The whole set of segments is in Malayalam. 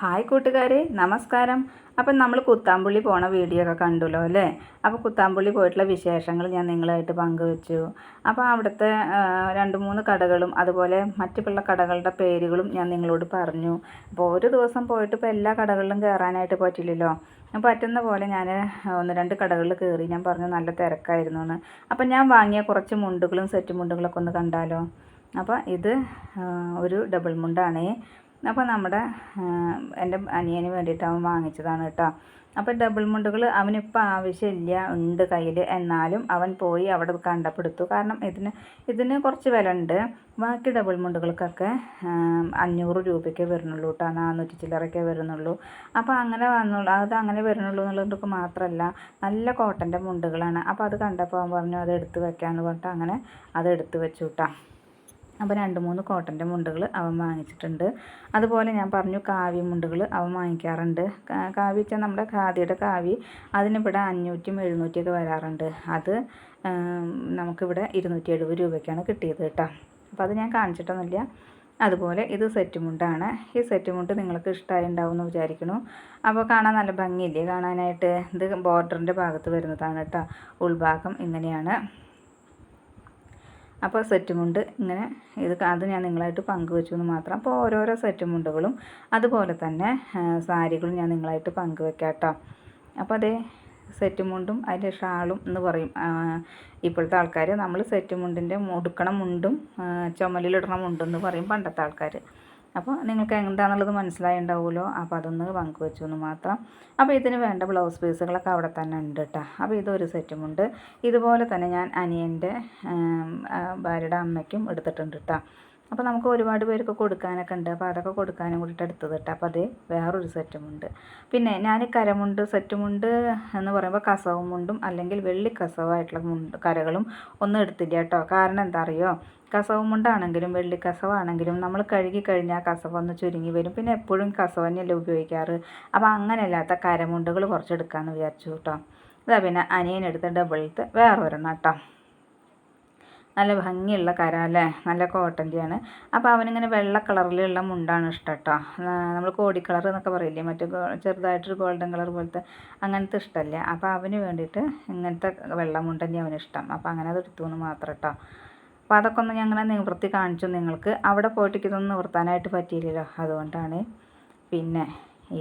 ഹായ് കൂട്ടുകാരെ നമസ്കാരം. അപ്പം നമ്മൾ കുത്താമ്പുള്ളി പോണ വീഡിയോ ഒക്കെ കണ്ടല്ലോ അല്ലേ? അപ്പോൾ കുത്താമ്പുള്ളി പോയിട്ടുള്ള വിശേഷങ്ങൾ ഞാൻ നിങ്ങളായിട്ട് പങ്കുവെച്ചു. അപ്പോൾ അവിടുത്തെ രണ്ട് മൂന്ന് കടകളും അതുപോലെ മറ്റുള്ള കടകളുടെ പേരുകളും ഞാൻ നിങ്ങളോട് പറഞ്ഞു. അപ്പോൾ ഒരു ദിവസം പോയിട്ട് ഇപ്പോൾ എല്ലാ കടകളിലും കയറാനായിട്ട് പറ്റില്ലല്ലോ. പറ്റുന്ന പോലെ ഞാൻ ഒന്ന് രണ്ട് കടകളിൽ കയറി ഞാൻ പറഞ്ഞു നല്ല തിരക്കായിരുന്നു എന്ന്. അപ്പം ഞാൻ വാങ്ങിയ കുറച്ച് മുണ്ടുകളും സെറ്റ് മുണ്ടുകളൊക്കെ ഒന്ന് കണ്ടാലോ? അപ്പോൾ ഇത് ഒരു ഡബിൾ മുണ്ടാണേ. അപ്പോൾ നമ്മുടെ എന്റെ അനിയന് വേണ്ടിയിട്ട് അവൻ വാങ്ങിച്ചതാണ് കേട്ടോ. അപ്പോൾ ഡബിൾ മുണ്ടുകൾ അവനിപ്പോൾ ആവശ്യമില്ല ഉണ്ട് കയ്യിൽ എന്നാലും അവൻ പോയി അവിടെ കണ്ടപ്പെടുത്തു. കാരണം ഇതിന് ഇതിന് കുറച്ച് വില ഉണ്ട്. ബാക്കി ഡബിൾ മുണ്ടുകൾക്കൊക്കെ അഞ്ഞൂറ് രൂപയ്ക്കേ വരുന്നുള്ളൂ കേട്ടോ. നാനൂറ്റി ചില്ലറയ്ക്കേ വരുന്നുള്ളൂ. അപ്പോൾ അങ്ങനെ വന്നുള്ളൂ അത് അങ്ങനെ വരുന്നുള്ളൂ എന്നുള്ളത് മാത്രമല്ല നല്ല കോട്ടന്റെ മുണ്ടുകളാണ്. അപ്പോൾ അത് കണ്ടപ്പോൾ അവൻ പറഞ്ഞു അത് എടുത്ത് വെക്കാമെന്ന് പറഞ്ഞിട്ട് അങ്ങനെ അത് എടുത്ത് വെച്ചു കേട്ടോ. അപ്പോൾ രണ്ട് മൂന്ന് കോട്ടന്റെ മുണ്ടുകൾ അവൻ വാങ്ങിച്ചിട്ടുണ്ട്. അതുപോലെ ഞാൻ പറഞ്ഞു കാവ്യ മുണ്ടുകൾ അവൻ വാങ്ങിക്കാറുണ്ട്. കാവ്യ വെച്ചാൽ നമ്മുടെ ഖാദിയുടെ കാവ്യ അതിനിവിടെ അഞ്ഞൂറ്റും എഴുന്നൂറ്റിയൊക്കെ വരാറുണ്ട്. അത് നമുക്കിവിടെ ഇരുന്നൂറ്റി എഴുപത് രൂപയ്ക്കാണ് കിട്ടിയത് കേട്ടോ. അപ്പോൾ അത് ഞാൻ കാണിച്ചിട്ടൊന്നുമില്ല. അതുപോലെ ഇത് സെറ്റ് മുണ്ടാണ്. ഈ സെറ്റ് മുണ്ട് നിങ്ങൾക്ക് ഇഷ്ടമായി ഉണ്ടാവും എന്ന് വിചാരിക്കുന്നു. അപ്പോൾ കാണാൻ നല്ല ഭംഗിയില്ലേ കാണാനായിട്ട്? ഇത് ബോർഡറിന്റെ ഭാഗത്ത് വരുന്നതാണ് കേട്ടോ. ഉൾഭാഗം ഇങ്ങനെയാണ്. അപ്പോൾ സെറ്റ് മുണ്ട് ഇങ്ങനെ ഇത് അത് ഞാൻ നിങ്ങളായിട്ട് പങ്കുവെച്ചു എന്ന് മാത്രം. അപ്പോൾ ഓരോരോ സെറ്റ് മുണ്ടുകളും അതുപോലെ തന്നെ സാരികളും ഞാൻ നിങ്ങളായിട്ട് പങ്കുവെക്കാം കേട്ടോ അപ്പോൾ അതേ സെറ്റ് മുണ്ടും അതിന്റെ ഷാളും എന്ന് പറയും. ഇപ്പോഴത്തെ ആൾക്കാർ നമ്മൾ സെറ്റ് മുണ്ടിന്റെ ഉടുക്കണ മുണ്ടും ചുമലിലിടണ മുണ്ടും എന്ന് പറയും പണ്ടത്തെ ആൾക്കാർ അപ്പോൾ നിങ്ങൾക്ക് എന്താണെന്നുള്ളത് മനസ്സിലായിട്ടുണ്ടാവുമല്ലോ അപ്പോൾ അതൊന്ന് പങ്കുവെച്ചു എന്ന് മാത്രം. അപ്പോൾ ഇതിന് വേണ്ട ബ്ലൗസ് പീസുകളൊക്കെ അവിടെ തന്നെ ഉണ്ട് കേട്ടോ അപ്പോൾ ഇതൊരു സെറ്റുമുണ്ട് ഇതുപോലെ തന്നെ ഞാൻ അനിയന്റെ ഭാര്യയുടെ അമ്മയ്ക്കും എടുത്തിട്ടുണ്ട് കേട്ടോ അപ്പോൾ നമുക്ക് ഒരുപാട് പേർക്ക് കൊടുക്കാനൊക്കെ ഉണ്ട്. അപ്പോൾ അതൊക്കെ കൊടുക്കാനും കൂടിയിട്ട് എടുത്തത് കേട്ടോ. അപ്പോൾ അത് വേറൊരു സെറ്റുമുണ്ട്. പിന്നെ ഞാൻ കരമുണ്ട് സെറ്റുമുണ്ട് എന്ന് പറയുമ്പോൾ കസവ് മുണ്ടും അല്ലെങ്കിൽ വെള്ളി കസവായിട്ടുള്ള മുണ്ട് കരകളും ഒന്നും എടുത്തില്ല കേട്ടോ. കാരണം എന്താ അറിയോ? കസവ് മുണ്ടാണെങ്കിലും വെള്ളി കസവാണെങ്കിലും നമ്മൾ കഴുകി കഴിഞ്ഞാൽ കസവ് ഒന്ന് ചുരുങ്ങി വരും. പിന്നെ എപ്പോഴും കസവ് തന്നെയല്ലേ ഉപയോഗിക്കാറ്. അപ്പോൾ അങ്ങനെയല്ലാത്ത കരമുണ്ടുകൾ കുറച്ച് എടുക്കാമെന്ന് വിചാരിച്ചു കേട്ടോ. ഇതാ പിന്നെ അനിയനെടുത്ത ഡബിളത്തെ വേറെ ഒരെണ്ണം കേട്ടോ. നല്ല ഭംഗിയുള്ള കര അല്ലേ നല്ല കോട്ടന്റെയാണ്. അപ്പോൾ അവനിങ്ങനെ വെള്ള കളറിലുള്ള മുണ്ടാണ് ഇഷ്ടം കേട്ടോ നമ്മൾ കോടി കളർ എന്നൊക്കെ പറയില്ലേ? മറ്റേ ചെറുതായിട്ടൊരു ഗോൾഡൻ കളർ പോലത്തെ അങ്ങനത്തെ ഇഷ്ടമല്ല അപ്പോൾ അവന് വേണ്ടിയിട്ട് ഇങ്ങനത്തെ വെള്ള മുണ്ട് അവന് ഇഷ്ടം അപ്പോൾ അങ്ങനെ അത് എടുത്തു എന്ന് മാത്രം കേട്ടോ അപ്പോൾ അതൊക്കെ ഒന്ന് ഞങ്ങൾ നിവൃത്തി കാണിച്ചു നിങ്ങൾക്ക്. അവിടെ പോയിട്ട് ഇതൊന്നും നിവർത്താനായിട്ട് പറ്റിയില്ലല്ലോ. അതുകൊണ്ടാണ് പിന്നെ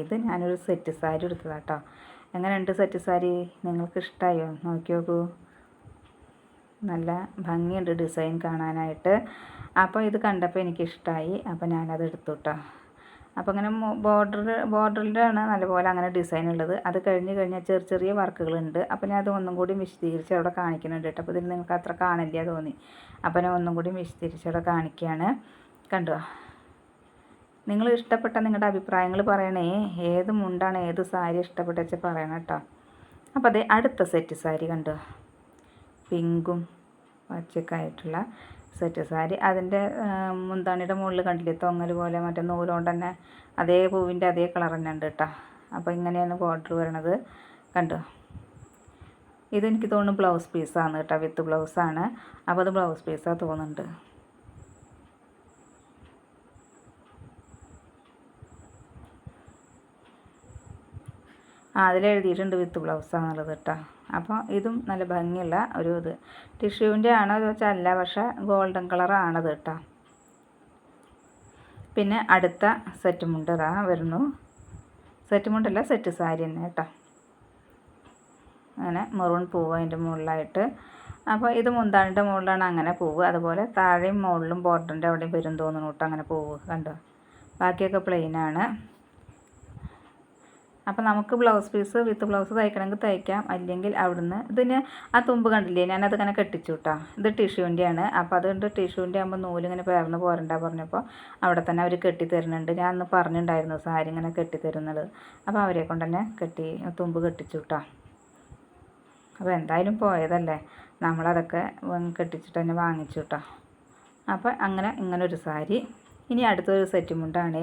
ഇത് ഞാനൊരു സെറ്റ് സാരി എടുത്തതാട്ടോ. എങ്ങനെയുണ്ട് സെറ്റ് സാരി? നിങ്ങൾക്ക് ഇഷ്ടമായോ നോക്കി നോക്കൂ നല്ല ഭംഗിയുണ്ട് ഡിസൈൻ കാണാനായിട്ട്. അപ്പോൾ ഇത് കണ്ടപ്പോൾ എനിക്കിഷ്ടമായി അപ്പോൾ ഞാനത് എടുത്തു കേട്ടോ അപ്പോൾ അങ്ങനെ ബോർഡർ ബോർഡറിന്റെ ആണ് നല്ലപോലെ അങ്ങനെ ഡിസൈൻ ഉള്ളത്. അത് കഴിഞ്ഞ് കഴിഞ്ഞാൽ ചെറിയ ചെറിയ വർക്കുകളുണ്ട്. അപ്പോൾ ഞാൻ അത് ഒന്നും കൂടി വിശദീകരിച്ച് അവിടെ കാണിക്കുന്നുണ്ട് കേട്ടോ. അപ്പോൾ ഇതിൽ നിങ്ങൾക്ക് അത്ര കാണില്ല തോന്നി. അപ്പോൾ ഞാൻ ഒന്നും കൂടി വിശദീകരിച്ച് അവിടെ കാണിക്കുകയാണ്. കണ്ടോ? നിങ്ങൾ ഇഷ്ടപ്പെട്ട നിങ്ങളുടെ അഭിപ്രായങ്ങൾ പറയണേ. ഏത് മുണ്ടാണ് ഏത് സാരി ഇഷ്ടപ്പെട്ട വെച്ചാൽ പറയണം കേട്ടോ. അപ്പോൾ അതെ അടുത്ത സെറ്റ് സാരി കണ്ടോ? പിങ്കും പച്ചയൊക്കെ ആയിട്ടുള്ള സെറ്റ് സാരി. അതിന്റെ മുന്താണിയുടെ മുകളിൽ കണ്ടില്ലേ തൊങ്ങൽ പോലെ മറ്റേ നൂലുകൊണ്ട് തന്നെ അതേ പൂവിന്റെ അതേ കളർ തന്നെ ഉണ്ട് കേട്ടോ അപ്പോൾ ഇങ്ങനെയാണ് ബോർഡർ വരണത്. കണ്ടോ? ഇതെനിക്ക് തോന്നുന്നു ബ്ലൗസ് പീസാണ് കേട്ടോ വിത്ത് ബ്ലൗസാണ്. അപ്പോൾ അത് ബ്ലൗസ് പീസാണ് തോന്നുന്നുണ്ട്. ആ വിത്ത് വിത്ത് ബ്ലൗസാണെന്നുള്ളത് കേട്ടോ. അപ്പോൾ ഇതും നല്ല ഭംഗിയുള്ള ഒരു ഇത്. ടിഷ്യൂവിന്റെ ആണോ വെച്ചാൽ അല്ല പക്ഷേ ഗോൾഡൻ കളറാണത് കേട്ടോ. പിന്നെ അടുത്ത സെറ്റ് മുണ്ട് ഇതാ വരുന്നു. സെറ്റ് മുണ്ടല്ല സെറ്റ് സാരി തന്നെ കേട്ടോ. അങ്ങനെ മെറൂൺ പൂവ് അതിന്റെ മുകളിലായിട്ട്. അപ്പോൾ ഇത് മുന്താണിന്റെ മുകളിലാണ് അങ്ങനെ പൂവ്. അതുപോലെ താഴെയും മുകളിലും ബോർഡറിന്റെ അവിടെയും വരും തോന്നുന്നു കേട്ടോ അങ്ങനെ പൂവ് കണ്ടോ. ബാക്കിയൊക്കെ പ്ലെയിൻ ആണ്. അപ്പോൾ നമുക്ക് ബ്ലൗസ് പീസ് വിത്ത് ബ്ലൗസ് തയ്ക്കണമെങ്കിൽ തയ്ക്കാം. അല്ലെങ്കിൽ അവിടുന്ന് ഇതിന് ആ തുമ്പ് കണ്ടില്ലേ? ഞാനത് ഇങ്ങനെ കെട്ടിച്ചു കേട്ടോ ഇത് ടിഷ്യൂന്റെ ആണ് അപ്പോൾ അതുകൊണ്ട് ടിഷ്യൂന്റെ ആകുമ്പോൾ നൂലിങ്ങനെ പേർന്ന് പോരണ്ട പറഞ്ഞപ്പോൾ അവിടെ തന്നെ അവർ കെട്ടി തരുന്നുണ്ട് ഞാൻ അന്ന് പറഞ്ഞിട്ടുണ്ടായിരുന്നു സാരി ഇങ്ങനെ കെട്ടി തരുന്നത് അപ്പോൾ അവരെ കൊണ്ട് തന്നെ കെട്ടി തുമ്പ് കെട്ടിച്ചു കേട്ടോ അപ്പോൾ എന്തായാലും പോയതല്ലേ? നമ്മളതൊക്കെ കെട്ടിച്ചിട്ട് തന്നെ വാങ്ങിച്ചു കേട്ടോ അപ്പോൾ അങ്ങനെ ഇങ്ങനൊരു സാരി. ഇനി അടുത്തൊരു സെറ്റ് മുണ്ടാണ്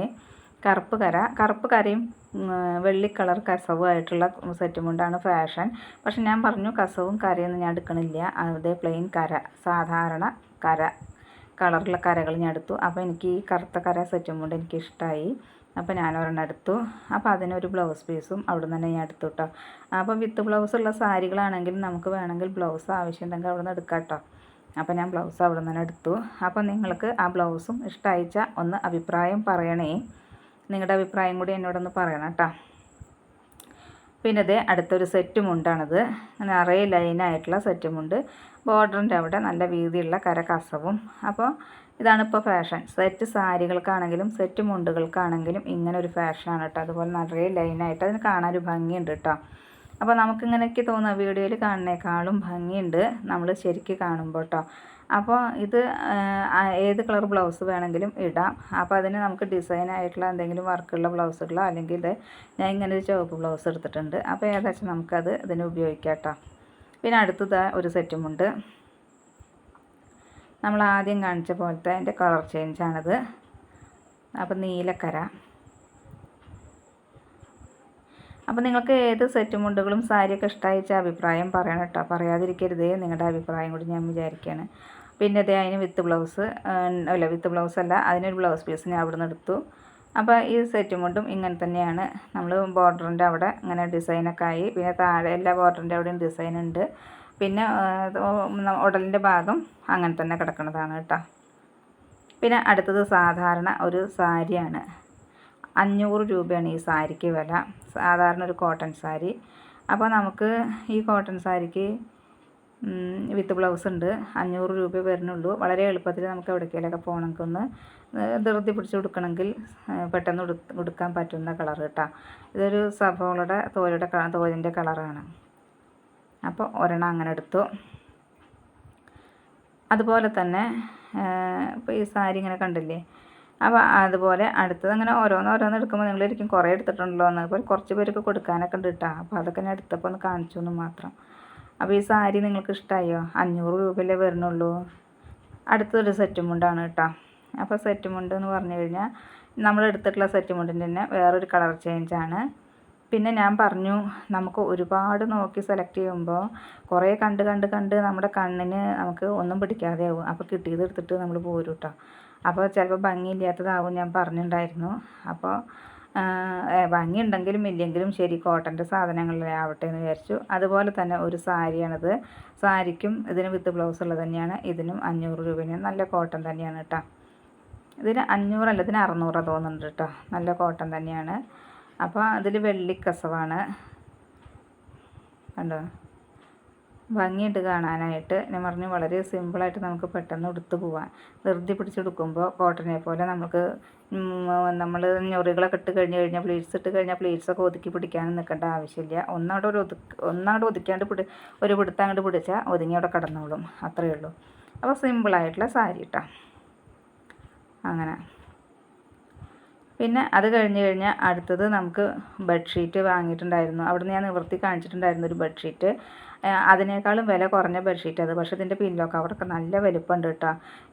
കറുപ്പ് കര. കറുപ്പ് കരയും വെള്ളി കളർ കസവുമായിട്ടുള്ള സെറ്റ് മുണ്ടാണ് ഫാഷൻ. പക്ഷെ ഞാൻ പറഞ്ഞു കസവും കരയൊന്നും ഞാൻ എടുക്കണില്ല. അതേ പ്ലെയിൻ കര സാധാരണ കര കളറുള്ള കരകൾ ഞാൻ എടുത്തു. അപ്പോൾ എനിക്ക് ഈ കറുത്ത കര സെറ്റ് മുണ്ട് എനിക്ക് ഇഷ്ടമായി അപ്പോൾ ഞാൻ ഒരെണ്ണം എടുത്തു. അപ്പോൾ അതിനൊരു ബ്ലൗസ് പീസും അവിടെ നിന്ന് തന്നെ ഞാൻ എടുത്തു കേട്ടോ. അപ്പോൾ വിത്ത് ബ്ലൗസ് ഉള്ള സാരികളാണെങ്കിൽ നമുക്ക് വേണമെങ്കിൽ ബ്ലൗസ് ആവശ്യമുണ്ടെങ്കിൽ അവിടെ നിന്ന് എടുക്കാം കേട്ടോ. അപ്പോൾ ഞാൻ ബ്ലൗസ് അവിടെ നിന്ന് തന്നെ എടുത്തു. അപ്പോൾ നിങ്ങൾക്ക് ആ ബ്ലൗസും ഇഷ്ടമായിച്ചാൽ ഒന്ന് അഭിപ്രായം പറയണേ. നിങ്ങളുടെ അഭിപ്രായം കൂടി എന്നോടൊന്ന് പറയണം കേട്ടോ. പിന്നെ ഇത് അടുത്തൊരു സെറ്റ് മുണ്ടാണിത്. നിറയെ ലൈനായിട്ടുള്ള സെറ്റ് മുണ്ട്. ബോർഡറിന്റെ അവിടെ നല്ല വീതിയുള്ള കരകസവും. അപ്പോൾ ഇതാണ് ഇപ്പോൾ ഫാഷൻ സെറ്റ് സാരികൾക്കാണെങ്കിലും സെറ്റ് മുണ്ടുകൾക്കാണെങ്കിലും ഇങ്ങനെ ഒരു ഫാഷനാണ് കേട്ടോ. അതുപോലെ നിറയെ ലൈനായിട്ട് അതിന് കാണാനൊരു ഭംഗിയുണ്ട് കേട്ടോ. അപ്പോൾ നമുക്കിങ്ങനെയൊക്കെ തോന്നുക വീഡിയോയിൽ കാണുന്നേക്കാളും ഭംഗിയുണ്ട് നമ്മൾ ശരിക്കും കാണുമ്പോൾ കേട്ടോ. അപ്പോൾ ഇത് ഏത് കളർ ബ്ലൗസ് വേണമെങ്കിലും ഇടാം. അപ്പോൾ അതിന് നമുക്ക് ഡിസൈൻ ആയിട്ടുള്ള എന്തെങ്കിലും വർക്കുള്ള ബ്ലൗസുകളോ അല്ലെങ്കിൽ ഞാൻ ഇങ്ങനെ ഒരു ചുവപ്പ് ബ്ലൗസ് എടുത്തിട്ടുണ്ട്. അപ്പോൾ ഏകദേശം നമുക്കത് ഇതിന് ഉപയോഗിക്കാം കേട്ടോ പിന്നെ അടുത്തത് ഒരു സെറ്റുമുണ്ട് നമ്മൾ ആദ്യം കാണിച്ച പോലത്തെ അതിന്റെ കളർ ചേഞ്ചാണിത് അപ്പോൾ നീലക്കര. അപ്പോൾ നിങ്ങൾക്ക് ഏത് സെറ്റ് മുണ്ടുകളും സാരിയൊക്കെ ഇഷ്ടമായിച്ച അഭിപ്രായം പറയണം കേട്ടോ. പറയാതിരിക്കരുതേ നിങ്ങളുടെ അഭിപ്രായം കൂടി ഞാൻ വിചാരിക്കുകയാണ്. പിന്നെ ഇതേ അതിന് വിത്ത് ബ്ലൗസ് അല്ല വിത്ത് ബ്ലൗസ് അല്ല അതിനൊരു ബ്ലൗസ് പീസ് ഞാൻ അവിടെ നിന്ന് എടുത്തു. അപ്പോൾ ഈ സെറ്റും കൊണ്ടും ഇങ്ങനെ തന്നെയാണ്. നമ്മൾ ബോർഡറിന്റെ അവിടെ ഇങ്ങനെ ഡിസൈനൊക്കെ ആയി. പിന്നെ താഴെ എല്ലാ ബോർഡറിന്റെ അവിടെയും ഡിസൈൻ ഉണ്ട്. പിന്നെ ഉടലിന്റെ ഭാഗം അങ്ങനെ തന്നെ കിടക്കുന്നതാണ് കേട്ടോ. പിന്നെ അടുത്തത് സാധാരണ ഒരു സാരിയാണ്. അഞ്ഞൂറ് രൂപയാണ് ഈ സാരിക്ക് വില. സാധാരണ ഒരു കോട്ടൺ സാരി. അപ്പോൾ നമുക്ക് ഈ കോട്ടൺ സാരിക്ക് വിത്ത് ബ്ലൗസ് ഉണ്ട്. അഞ്ഞൂറ് രൂപ വരുന്നുള്ളൂ. വളരെ എളുപ്പത്തിൽ നമുക്ക് എവിടേക്കെങ്കിലൊക്കെ പോകണമെങ്കിൽ ഒന്ന് ധൃതി പിടിച്ച് കൊടുക്കണമെങ്കിൽ പെട്ടെന്ന് ഉടുക്കാൻ പറ്റുന്ന കളർ കേട്ടോ. ഇതൊരു സബോളയുടെ തോലയുടെ തോലിന്റെ കളറാണ്. അപ്പോൾ ഒരെണ്ണം അങ്ങനെ എടുത്തു. അതുപോലെ തന്നെ ഇപ്പോൾ ഈ സാരി ഇങ്ങനെ കണ്ടില്ലേ? അപ്പോൾ അതുപോലെ അടുത്തത് അങ്ങനെ ഓരോന്ന് ഓരോന്ന് എടുക്കുമ്പോൾ നിങ്ങളിരിക്കും കുറേ എടുത്തിട്ടുണ്ടല്ലോ എന്ന് അപ്പോൾ കുറച്ച് പേരൊക്കെ കൊടുക്കാനൊക്കെ ഉണ്ട് കേട്ടോ. അപ്പോൾ അതൊക്കെ ഞാൻ എടുത്തപ്പോൾ ഒന്ന് കാണിച്ചു എന്ന് മാത്രം. അപ്പോൾ ഈ സാരി നിങ്ങൾക്ക് ഇഷ്ടമായോ അഞ്ഞൂറ് രൂപയല്ലേ വരുന്നുള്ളൂ. അടുത്തൊരു സെറ്റ് മുണ്ടാണ് കേട്ടോ. അപ്പോൾ സെറ്റ് മുണ്ട് എന്ന് പറഞ്ഞു കഴിഞ്ഞാൽ നമ്മൾ എടുത്തിട്ടുള്ള സെറ്റ് മുണ്ടിന്റെ തന്നെ വേറൊരു കളർ ചേഞ്ചാണ് പിന്നെ ഞാൻ പറഞ്ഞു നമുക്ക് ഒരുപാട് നോക്കി സെലക്ട് ചെയ്യുമ്പോൾ കുറേ കണ്ട് കണ്ട് കണ്ട് നമ്മുടെ കണ്ണിന് നമുക്ക് ഒന്നും പിടിക്കാതെ ആവും. അപ്പോൾ കിട്ടിയത് എടുത്തിട്ട് നമ്മൾ പോരും കേട്ടോ. അപ്പോൾ ചിലപ്പോൾ ഭംഗിയില്ലാത്തതാവും ഞാൻ പറഞ്ഞിട്ടുണ്ടായിരുന്നു. അപ്പോൾ ഭംഗിയുണ്ടെങ്കിലും ഇല്ലെങ്കിലും ശരി കോട്ടന്റെ സാധനങ്ങളിലേ ആവട്ടെ എന്ന് വിചാരിച്ചു. അതുപോലെ തന്നെ ഒരു സാരിയാണിത്. സാരിക്കും ഇതിന് വിത്ത് ബ്ലൗസ് ഉള്ളത് തന്നെയാണ്. ഇതിനും അഞ്ഞൂറ് രൂപയാണ് നല്ല കോട്ടൺ തന്നെയാണ് കേട്ടോ ഇതിന് അഞ്ഞൂറല്ല ഇതിന് അറുന്നൂറാണ് തോന്നുന്നുണ്ട് കേട്ടോ നല്ല കോട്ടൺ തന്നെയാണ്. അപ്പോൾ അതിൽ വെള്ളിക്കസവാണ് കണ്ടോ? ഭംഗിയുണ്ട് കാണാനായിട്ട്. ഞാൻ പറഞ്ഞു വളരെ സിമ്പിളായിട്ട് നമുക്ക് പെട്ടെന്ന് ഉടുത്ത് പോവാൻ. ധൃതി പിടിച്ചെടുക്കുമ്പോൾ കോട്ടനെ പോലെ നമുക്ക് നമ്മൾ ഞൊറികളൊക്കെ ഇട്ട് കഴിഞ്ഞ് കഴിഞ്ഞാൽ പ്ലേറ്റ്സ് ഇട്ട് കഴിഞ്ഞാൽ പ്ലീറ്റ്സൊക്കെ ഒതുക്കി പിടിക്കാനും നിൽക്കേണ്ട ആവശ്യമില്ല. ഒന്നാണ്ട് ഒരു ഒതുക്ക് ഒന്നാണ്ട് ഒതുക്കാണ്ട് പിടി ഒരു പിടുത്തം അങ്ങോട്ട് പിടിച്ചാൽ ഒതുങ്ങി അവിടെ കടന്നോളും. അത്രയേ ഉള്ളൂ. അപ്പോൾ സിമ്പിളായിട്ടുള്ള സാരി കേട്ടോ അങ്ങനെ. പിന്നെ അത് കഴിഞ്ഞ് കഴിഞ്ഞാൽ അടുത്തത് നമുക്ക് ബെഡ്ഷീറ്റ് വാങ്ങിയിട്ടുണ്ടായിരുന്നു. അവിടുന്ന് ഞാൻ നിവർത്തി കാണിച്ചിട്ടുണ്ടായിരുന്നു ഒരു ബെഡ്ഷീറ്റ്. അതിനേക്കാളും വില കുറഞ്ഞ ബെഡ്ഷീറ്റ് അത്. പക്ഷേ ഇതിന്റെ പില്ലോ കവറൊക്കെ നല്ല വലിപ്പമുണ്ട് കേട്ടോ.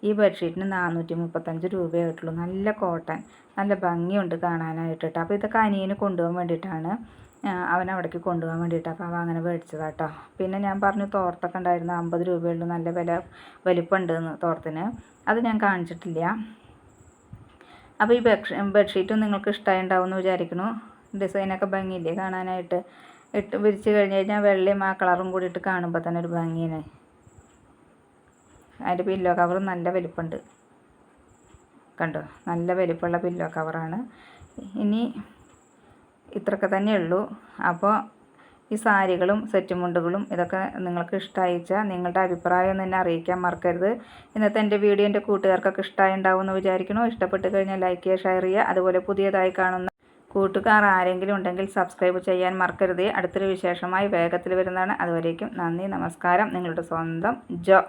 ഈ ബെഡ്ഷീറ്റിന് നാനൂറ്റി മുപ്പത്തഞ്ച് രൂപയേ ആയിട്ടുള്ളൂ നല്ല കോട്ടൺ നല്ല ഭംഗിയുണ്ട് കാണാനായിട്ട് കേട്ടോ. അപ്പോൾ ഇതൊക്കെ അനിയന് കൊണ്ടുപോകാൻ വേണ്ടിയിട്ടാണ്. അവൻ അവിടേക്ക് കൊണ്ടുപോകാൻ വേണ്ടിയിട്ട് അപ്പോൾ അവൻ അങ്ങനെ മേടിച്ചതാട്ടോ പിന്നെ ഞാൻ പറഞ്ഞു തോർത്തൊക്കെ ഉണ്ടായിരുന്നു അമ്പത് രൂപയുള്ളൂ നല്ല വില വലിപ്പമുണ്ട് തോർത്തിന്. അത് ഞാൻ കാണിച്ചിട്ടില്ല. അപ്പോൾ ഈ ബെഡ് ബെഡ്ഷീറ്റും നിങ്ങൾക്ക് ഇഷ്ടമായി ഉണ്ടാവും എന്ന് വിചാരിക്കുന്നു ഡിസൈനൊക്കെ ഭംഗിയില്ലേ കാണാനായിട്ട്? ഇട്ട് വിരിച്ച് കഴിഞ്ഞ് കഴിഞ്ഞാൽ വെള്ളയും ആ കളറും കൂടി ഇട്ട് കാണുമ്പോൾ തന്നെ ഒരു ഭംഗിയാണ്. അതിന്റെ പില്ലോ കവറും നല്ല വലിപ്പമുണ്ട് കണ്ടോ? നല്ല വലിപ്പമുള്ള പില്ലോ കവറാണ് ഇനി ഇത്രയൊക്കെ തന്നെയുള്ളൂ. അപ്പോൾ ഈ സാരികളും സെറ്റ് മുണ്ടുകളും ഇതൊക്കെ നിങ്ങൾക്ക് ഇഷ്ടമായിച്ചാൽ നിങ്ങളുടെ അഭിപ്രായം തന്നെ അറിയിക്കാൻ മറക്കരുത്. ഇന്നത്തെ എന്റെ വീഡിയോ എന്റെ കൂട്ടുകാർക്കൊക്കെ ഇഷ്ടമായി ഉണ്ടാവുമെന്ന് വിചാരിക്കണോ ഇഷ്ടപ്പെട്ട് കഴിഞ്ഞാൽ ലൈക്ക് ചെയ്യുക ഷെയർ ചെയ്യുക. അതുപോലെ പുതിയതായി കാണുന്ന കൂട്ടുകാർ ആരെങ്കിലും ഉണ്ടെങ്കിൽ സബ്സ്ക്രൈബ് ചെയ്യാൻ മറക്കരുത്. അടുത്തൊരു വിശേഷമായി വേഗത്തിൽ വരുന്നതാണ്. അതുവരേക്കും നന്ദി നമസ്കാരം. നിങ്ങളുടെ സ്വന്തം ജോ.